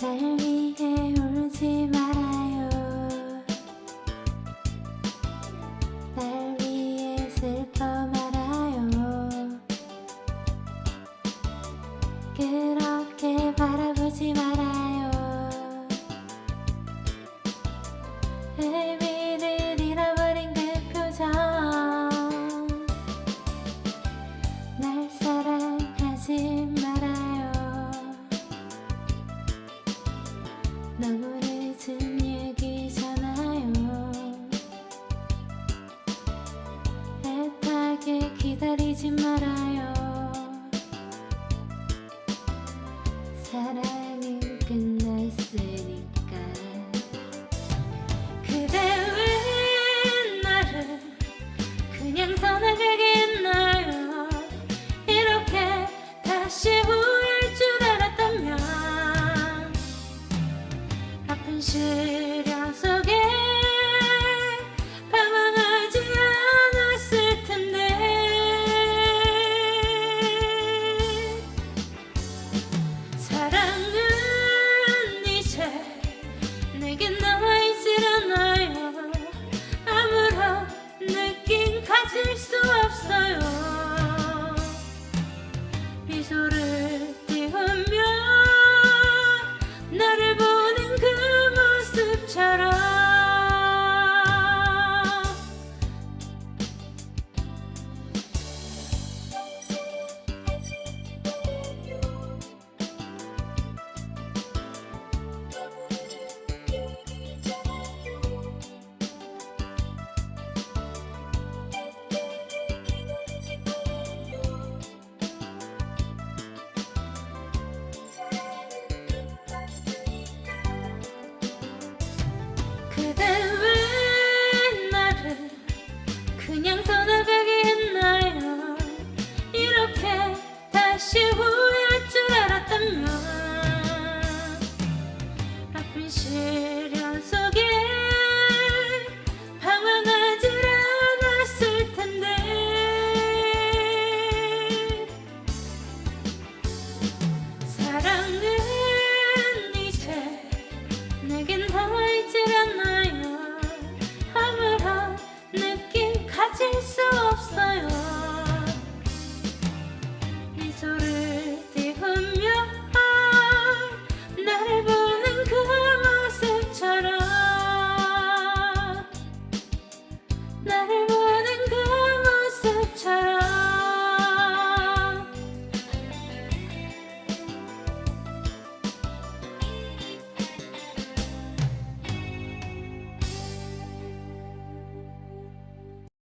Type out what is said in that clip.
날 위해 울지 말아요. 날 위해 슬퍼 말아요. 그렇게 바라보지 말아요. 의미를 잃어버린 그 표정. 날 사랑하지 버리지 말아요. 사랑은 끝났으니까. 그대 왜 나를 그냥 떠나가게 소를 띄우며 나를 보는 그 모습처럼